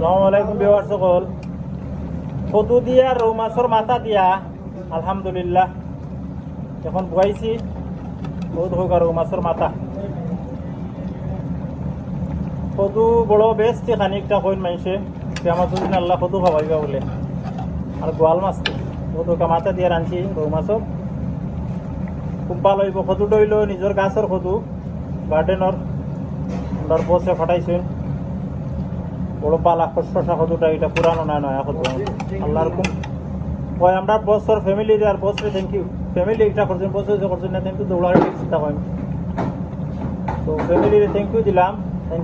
আলাইকুম বিওয়ার সকল। কদু দিয়া রৌ মাছের মাথা দিয়া, আলহামদুলিল্লাহ। এখন বুয়াইছি বহুত হোক রৌ মাছের মাথা। কদু বড় বেশটি খানিকটা কইন মাইছে আমার দুদিন আল্লাহ কদু খাওয়াইবা বলে। আর গোয়াল মাছটি। কদু মাথা দিয়ে রাঁধছি রৌ মাছর খুব ভালো হইব কদু ডইল নিজের গাছের কদু গার্ডেনর আমরা বসে ফাটাইছেন বড় পালা শশা কদুটা এটা পুরানো নয়, নয়া কদু আল্লাহর রকম ওই আমরা বছর ফ্যামিলি আর বছরে থ্যাংক ইউ ফ্যামিলি এটা করছেন, বছর যে করছেন না থ্যাংক দৌড়ার চিন্তা করেন। তো ফ্যামিলির থ্যাংক ইউ দিলাম।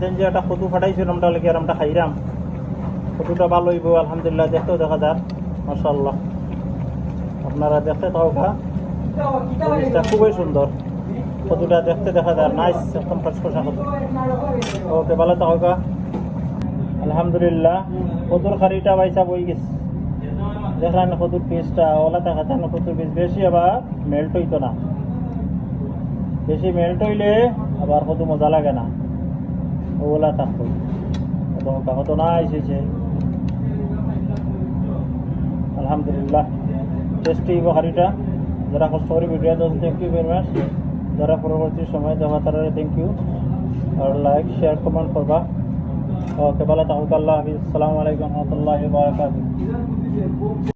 তেন যে একটা কদু ফাটাইছেন আমরা লেগে আর আমরা খাইরাম। কদুটা ভালো হইব, আলহামদুলিল্লাহ দেখতেও দেখা যাক মাশাল্লাহ আপনারা দেখতে থাকা খুবই সুন্দর। কদুটা দেখতে দেখা যায় নাইস একদম খসখসা ওকে, ভালো থাকা আলহামদুলিল্লাহ কদুর খারিটা বাইসা বই গেছে। দেখলেন কদুর পিসটা ওলা দেখা যায় না কদুর পিস বেশি আবার মেল্ট হইতো না। বেশি মেল্ট হইলে আবার কদু মজা লাগে না। ওলা থাকতো। কত না এসেছে। আলহামদুলিল্লাহ। টেস্টি হারিটা যারা কষ্ট করে ভিডিও দেখেন থ্যাংক ইউ ভেরি মাচ যারা পরবর্তী সময় দেখা তারা থ্যাংক ইউ আর লাইক শেয়ার কমেন্ট করবা। ওকে আল্লাহ হাফিজ আসসালামু আলাইকুম রহমতুল্লাহ বারকাতুহ।